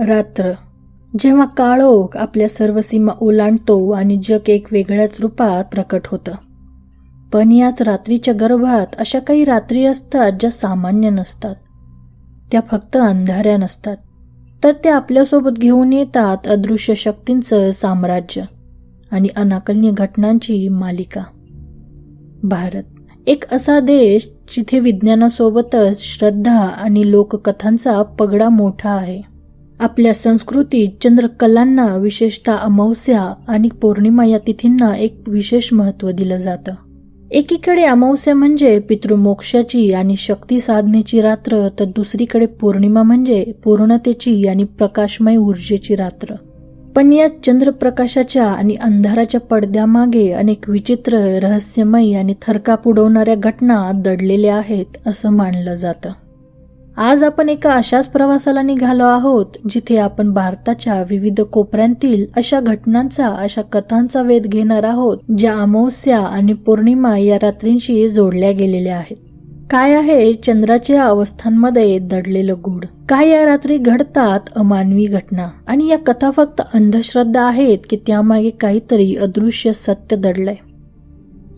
रात्र. जेव्हा काळोख आपल्या सर्व सीमा ओलांडतो आणि जग एक वेगळ्याच रूपात प्रकट होतं. पण याच रात्रीच्या गर्भात अशा काही रात्री असतात ज्या सामान्य नसतात. त्या फक्त अंधाऱ्या नसतात. तर त्या आपल्यासोबत घेऊन येतात अदृश्य शक्तींचं साम्राज्य आणि अनाकलनीय घटनांची मालिका. भारत एक असा देश जिथे विज्ञानासोबतच श्रद्धा आणि लोककथांचा पगडा मोठा आहे. आपल्या संस्कृतीत चंद्रकलांना विशेषतः अमावस्या आणि पौर्णिमा या तिथींना एक विशेष महत्त्व दिलं जातं. एकीकडे अमावस्या म्हणजे पितृमोक्षाची आणि शक्ती साधनेची रात्र तर दुसरीकडे पौर्णिमा म्हणजे पूर्णतेची आणि प्रकाशमय ऊर्जेची रात्र. पण या चंद्रप्रकाशाच्या आणि अंधाराच्या पडद्यामागे अनेक विचित्र रहस्यमय आणि थरकाप उडवणाऱ्या घटना दडलेल्या आहेत असं मानलं जातं. आज आपण एका अशाच प्रवासाला निघालो आहोत जिथे आपण भारताच्या विविध कोपऱ्यांतील अशा घटनांचा अशा कथांचा वेध घेणार आहोत ज्या अमावस्या आणि पौर्णिमा या रात्रींशी जोडल्या गेलेल्या आहेत. काय आहे चंद्राच्या अवस्थांमध्ये दडलेलं गुढ? काय या रात्री घडतात अमानवी घटना? आणि या कथा फक्त अंधश्रद्धा आहेत की त्यामागे काहीतरी अदृश्य सत्य दडलंय?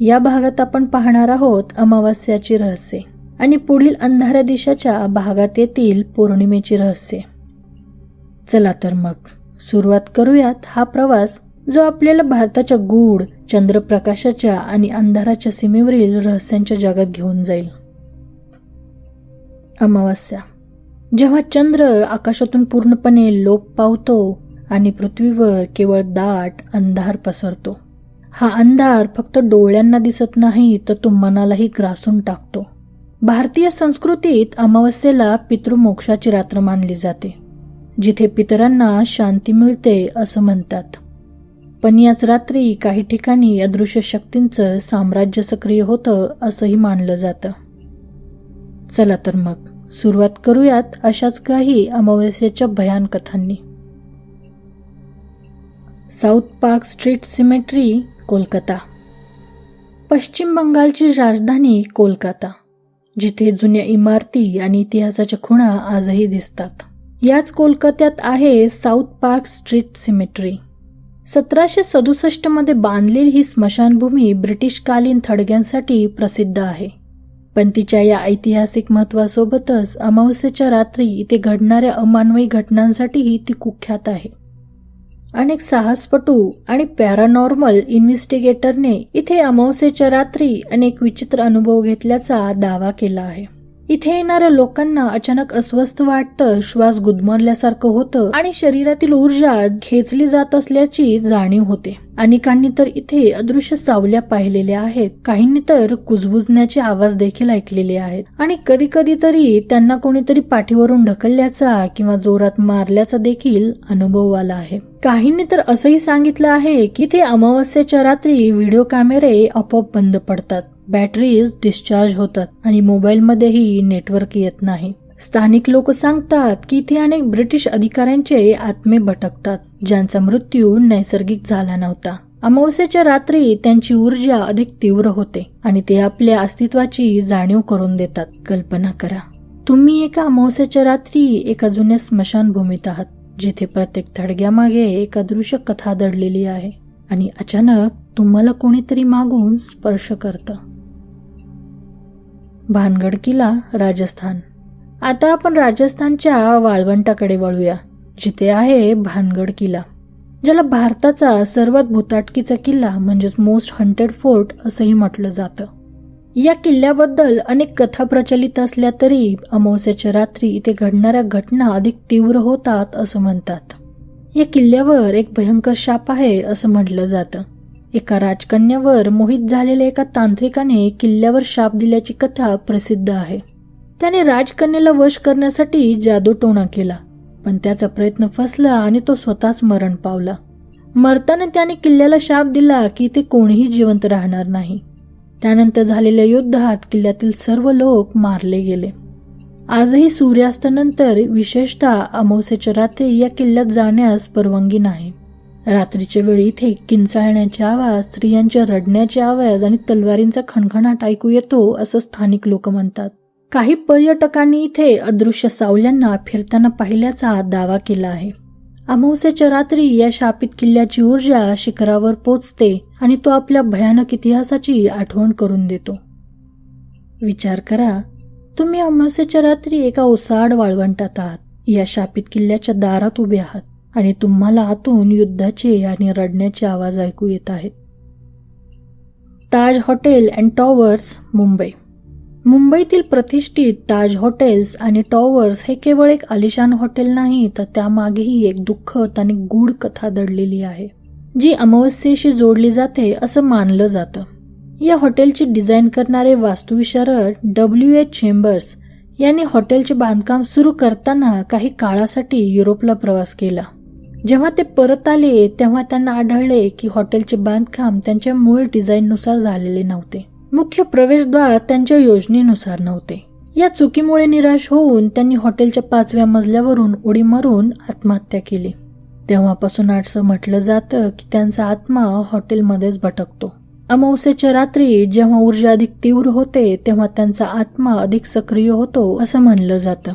या भागात आपण पाहणार आहोत अमावस्याची रहस्य. आणि पुढील अंधाऱ्या दिशाच्या भागात येतील पौर्णिमेची रहस्ये. चला तर मग सुरुवात करूयात हा प्रवास जो आपल्याला भारताच्या गूढ चंद्रप्रकाशाच्या आणि अंधाराच्या सीमेवरील रहस्यांच्या जगात घेऊन जाईल. अमावस्या. जेव्हा चंद्र आकाशातून पूर्णपणे लोप पावतो आणि पृथ्वीवर केवळ दाट अंधार पसरतो. हा अंधार फक्त डोळ्यांना दिसत नाही तर तो मनालाही ग्रासून टाकतो. भारतीय संस्कृतीत अमावस्येला पितृमोक्षाची रात्र मानली जाते जिथे पितरांना शांती मिळते असं म्हणतात. पण याच रात्री काही ठिकाणी अदृश्य शक्तींचं साम्राज्य सक्रिय होतं असंही मानलं जातं. चला तर मग सुरुवात करूयात अशाच काही अमावस्येच्या भयान कथांनी. South Park Street cemetery Kolkata. पश्चिम बंगालची राजधानी कोलकाता. जिथे जुन्या इमारती आणि इतिहासाच्या खुणा आजही दिसतात. याच कोलकात्यात आहे साऊथ पार्क स्ट्रीट सिमेट्री. सतराशे सदुसष्टमध्ये बांधलेली ही स्मशानभूमी ब्रिटिशकालीन थडग्यांसाठी प्रसिद्ध आहे. पण तिच्या या ऐतिहासिक महत्वासोबतच अमावस्येच्या रात्री इथे घडणाऱ्या अमानवी घटनांसाठीही ती कुख्यात आहे. अनेक साहसपटू आणि पॅरानॉर्मल इन्व्हेस्टिगेटरने इथे अमावस्येच्या रात्री अनेक विचित्र अनुभव घेतल्याचा दावा केला आहे. इथे येणाऱ्या लोकांना अचानक अस्वस्थ वाटतं श्वास गुदमरल्यासारखं होतं आणि शरीरातील ऊर्जा खेचली जात असल्याची जाणीव होते. अनेकांनी तर इथे अदृश्य सावल्या पाहिलेल्या आहेत. काहींनी तर कुजबुजण्याचे आवाज देखील ऐकलेले आहेत. आणि कधी कधी तरी त्यांना कोणीतरी पाठीवरून ढकलल्याचा किंवा जोरात मारल्याचा देखील अनुभव आला आहे. काहींनी तर असंही सांगितलं आहे की ते अमावस्येच्या रात्री व्हिडिओ कॅमेरे आपोआप बंद पडतात. बॅटरीज डिस्चार्ज होतात आणि मोबाईलमध्येही नेटवर्क येत नाही. स्थानिक लोक सांगतात की इथे अनेक ब्रिटिश अधिकाऱ्यांचे आत्मे भटकतात ज्यांचा मृत्यू नैसर्गिक झाला नव्हता. अमावस्याच्या रात्री त्यांची ऊर्जा अधिक तीव्र होते आणि ते आपल्या अस्तित्वाची जाणीव करून देतात. कल्पना करा. तुम्ही एका अमावस्याच्या रात्री एका जुन्या स्मशानभूमीत आहात जिथे प्रत्येक थडग्यामागे एक अदृश्य कथा दडलेली आहे आणि अचानक तुम्हाला कोणीतरी मागून स्पर्श करतं. भानगड किल्ला राजस्थान. आता आपण राजस्थानच्या वाळवंटाकडे वळूया. जिथे आहे भानगड किल्ला ज्याला भारताचा सर्वात भूताटकीचा किल्ला म्हणजेच मोस्ट हंटेड फोर्ट असंही म्हटलं जातं. या किल्ल्याबद्दल अनेक कथा प्रचलित असल्या तरी अमावस्याच्या रात्री इथे घडणाऱ्या घटना अधिक तीव्र होतात असं म्हणतात. या किल्ल्यावर एक भयंकर शाप आहे असं म्हटलं जातं. एका राजकन्यावर मोहित झालेल्या एका तांत्रिकाने किल्ल्यावर शाप दिल्याची कथा प्रसिद्ध आहे. त्याने राजकन्याला वश करण्यासाठी जादूटोणा केला पण त्याचा प्रयत्न फसला आणि तो स्वतःच मरण पावला. मरताना त्याने किल्ल्याला शाप दिला की ते कोणीही जिवंत राहणार नाही. त्यानंतर झालेल्या युद्धात किल्ल्यातील सर्व लोक मारले गेले. आजही सूर्यास्तानंतर विशेषतः अमावस्याच्या रात्री या किल्ल्यात जाण्यास परवानगी नाही. रात्रीच्या वेळी इथे किंचाळण्याचे आवाज स्त्रियांच्या रडण्याचे आवाज आणि तलवारींचा खणखणाट ऐकू येतो असं स्थानिक लोक म्हणतात. काही पर्यटकांनी इथे अदृश्य सावल्यांना फिरताना पाहिल्याचा दावा केला आहे. अमावस्याच्या रात्री या शापित किल्ल्याची ऊर्जा शिखरावर पोचते आणि तो आपल्या भयानक इतिहासाची आठवण करून देतो. विचार करा तुम्ही अमावस्याच्या रात्री एका ओसाड वाळवंटात आहात. या शापित किल्ल्याच्या दारात उभे आहात. आणि तुम्हाला आतून युद्धाचे आणि रडण्याचे आवाज ऐकू येत आहेत. Taj hotel and towers Mumbai. मुंबईतील प्रतिष्ठित ताज हॉटेल्स आणि टॉवर्स हे केवळ एक आलिशान हॉटेल नाही तर त्यामागेही एक दुःखद आणि गूढ कथा दडलेली आहे जी अमावस्येशी जोडली जाते असं मानलं जातं. या हॉटेलची डिझाईन करणारे वास्तुविशारद डब्ल्यू एच चेंबर्स यांनी हॉटेलचे बांधकाम सुरू करताना काही काळासाठी युरोपला प्रवास केला. जेव्हा ते परत आले तेव्हा त्यांना आढळले की हॉटेलचे बांधकाम त्यांच्या मूळ डिझाईननुसार झालेले नव्हते. मुख्य प्रवेशद्वार त्यांच्या योजनेनुसार नव्हते. या चुकीमुळे निराश होऊन त्यांनी हॉटेलच्या पाचव्या मजल्यावरून उडी मारून आत्महत्या केली. तेव्हापासून असं म्हटलं जातं की त्यांचा आत्मा हॉटेलमध्येच भटकतो. अमावस्येच्या रात्री जेव्हा ऊर्जा अधिक तीव्र होते तेव्हा त्यांचा आत्मा अधिक सक्रिय होतो असं म्हणलं जातं.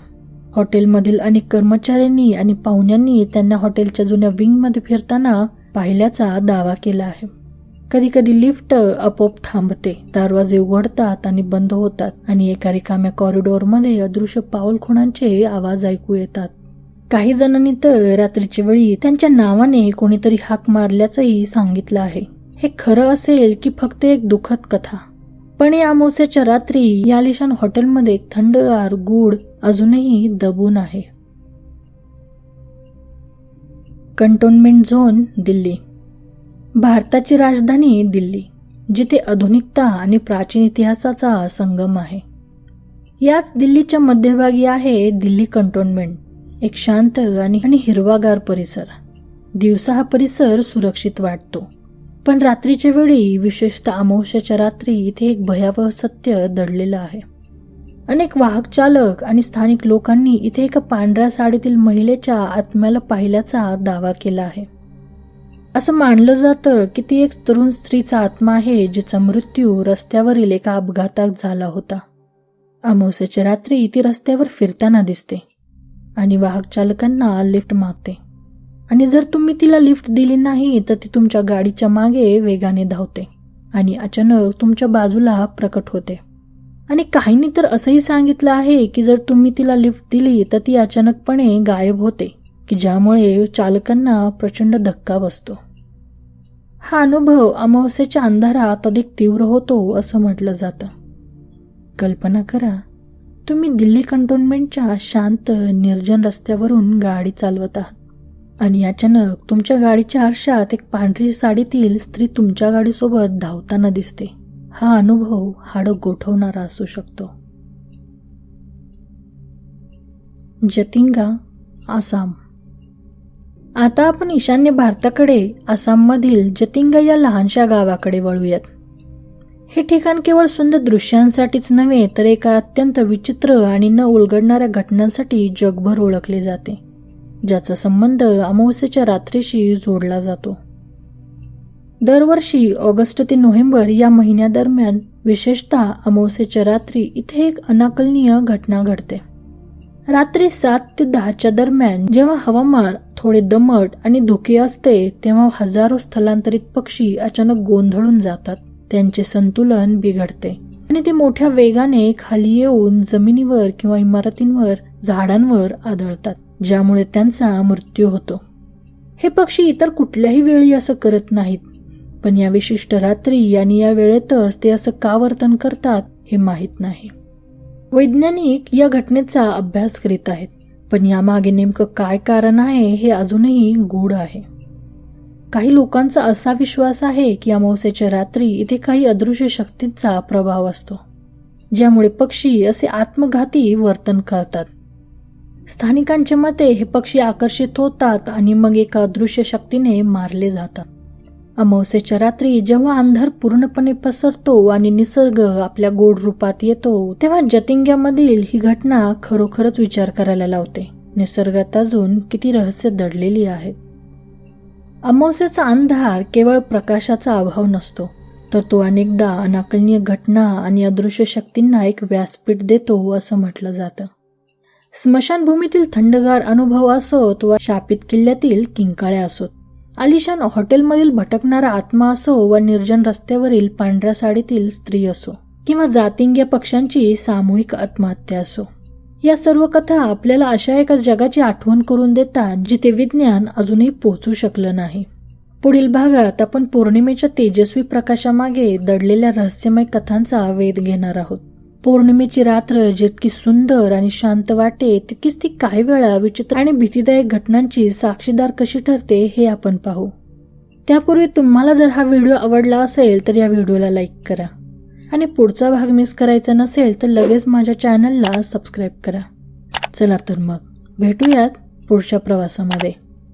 हॉटेलमधील अनेक कर्मचाऱ्यांनी आणि पाहुण्यांनी त्यांना हॉटेलच्या जुन्या विंगमध्ये फिरताना पाहिल्याचा दावा केला आहे. कधी कधी लिफ्ट आपोआप थांबते दरवाजे उघडतात आणि बंद होतात आणि एका रिकाम्या कॉरिडॉरमध्ये अदृश्य पाऊल खुणांचे आवाज ऐकू येतात. काही जणांनी तर रात्रीच्या वेळी त्यांच्या नावाने कोणीतरी हाक मारल्याचंही सांगितलं आहे. हे खरं असेल की फक्त एक दुःखद कथा. पण या अमावस्याच्या रात्री या आलिशान हॉटेलमध्ये एक थंडगार गूढ अजूनही दबून आहे. Cantonment zone Delhi. भारताची राजधानी दिल्ली जिथे आधुनिकता आणि प्राचीन इतिहासाचा संगम आहे. याच दिल्लीच्या मध्यभागी आहे दिल्ली कंटोनमेंट एक शांत आणि आणि हिरवागार परिसर. दिवसा हा परिसर सुरक्षित वाटतो. पण रात्रीच्या वेळी विशेषतः अमावस्याच्या रात्री इथे एक भयावह सत्य दडलेलं आहे. अनेक वाहक चालक आणि स्थानिक लोकांनी इथे एका पांढऱ्या साडीतील महिलेच्या आत्म्याला पाहिल्याचा दावा केला आहे. असं मानलं जातं की ती एक तरुण स्त्रीचा आत्मा आहे जिचा मृत्यू रस्त्यावरील एका अपघातात झाला होता. अमावस्याच्या रात्री ती रस्त्यावर फिरताना दिसते आणि वाहक चालकांना लिफ्ट मागते. आणि जर तुम्ही तिला लिफ्ट दिली नाही तर ती तुमच्या गाडीच्या मागे वेगाने धावते आणि अचानक तुमच्या बाजूला प्रकट होते. आणि काहींनी तर असंही सांगितलं आहे की जर तुम्ही तिला लिफ्ट दिली तर ती अचानकपणे गायब होते की ज्यामुळे चालकांना प्रचंड धक्का बसतो. हा अनुभव अमावस्येच्या अंधारात अधिक तीव्र होतो असं म्हटलं जातं. कल्पना करा तुम्ही दिल्ली कंटोनमेंटच्या शांत निर्जन रस्त्यावरून गाडी चालवत आहात. आणि अचानक तुमच्या गाडीच्या आरशात एक पांढरी साडीतील स्त्री तुमच्या गाडीसोबत धावताना दिसते. हा अनुभव हाडं गोठवणारा असू शकतो. जतिंगा आसाम. आता आपण ईशान्य भारताकडे आसाममधील जतिंगा या लहानशा गावाकडे वळूयात. हे ठिकाण केवळ सुंदर दृश्यांसाठीच नव्हे तर एका अत्यंत विचित्र आणि न उलगडणाऱ्या घटनांसाठी जगभर ओळखले जाते ज्याचा संबंध अमावस्येच्या रात्रीशी जोडला जातो. दरवर्षी ऑगस्ट ते नोव्हेंबर या महिन्यादरम्यान विशेषतः अमावस्येच्या रात्री इथे एक अनाकलनीय घटना घडते. रात्री सात ते दहाच्या दरम्यान जेव्हा हवामान थोडे दमट आणि धुके असते तेव्हा हजारो स्थलांतरित पक्षी अचानक गोंधळून जातात. त्यांचे संतुलन बिघडते. आणि ते मोठ्या वेगाने खाली येऊन जमिनीवर किंवा इमारतींवर झाडांवर आदळतात ज्यामुळे त्यांचा मृत्यू होतो. हे पक्षी इतर कुठल्याही वेळी असं करत नाहीत. पण या विशिष्ट रात्री आणि या वेळेतच ते असं का वर्तन करतात हे माहीत नाही. वैज्ञानिक या घटनेचा अभ्यास करीत आहेत पण यामागे नेमकं काय कारण आहे हे अजूनही गूढ आहे. काही लोकांचा असा विश्वास आहे की अमावस्येच्या रात्री इथे काही अदृश्य शक्तींचा प्रभाव असतो ज्यामुळे पक्षी असे आत्मघाती वर्तन करतात. स्थानिकांच्या मते हे पक्षी आकर्षित होतात आणि मग एका अदृश्य शक्तीने मारले जातात. अमावस्येच्या रात्री जेव्हा अंधार पूर्णपणे पसरतो आणि निसर्ग आपल्या गोड रूपात येतो तेव्हा जतिंग्यामधील ही घटना खरोखरच विचार करायला लावते. निसर्गात अजून किती रहस्य दडलेली आहेत? अमावस्येचा अंधार केवळ प्रकाशाचा अभाव नसतो तर तो अनेकदा अनाकलनीय घटना आणि अदृश्य शक्तींना एक व्यासपीठ देतो असं म्हटलं जातं. स्मशानभूमीतील थंडगार अनुभव असोत व शापित किल्ल्यातील किंकाळ्या असोत. आलिशान हॉटेलमधील भटकणारा आत्मा असो व निर्जन रस्त्यावरील पांढऱ्या साडीतील स्त्री असो किंवा जातिंग्य पक्ष्यांची सामूहिक आत्महत्या असो. या सर्व कथा आपल्याला अशा एका जगाची आठवण करून देतात जिथे विज्ञान अजूनही पोहोचू शकलं नाही. पुढील भागात आपण पौर्णिमेच्या तेजस्वी प्रकाशामागे दडलेल्या रहस्यमय कथांचा वेध घेणार आहोत. पौर्णिमेची रात्र जितकी सुंदर आणि शांत वाटे तितकीच ती काही वेळा विचित्र आणि भीतीदायक घटनांची साक्षीदार कशी ठरते हे आपण पाहू. त्यापूर्वी तुम्हाला जर हा व्हिडिओ आवडला असेल तर या व्हिडिओला लाईक करा. आणि पुढचा भाग मिस करायचा नसेल तर लगेच माझ्या चॅनलला सबस्क्राईब करा. चला तर मग भेटूयात पुढच्या प्रवासामध्ये.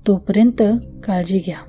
तोपर्यंत काळजी घ्या.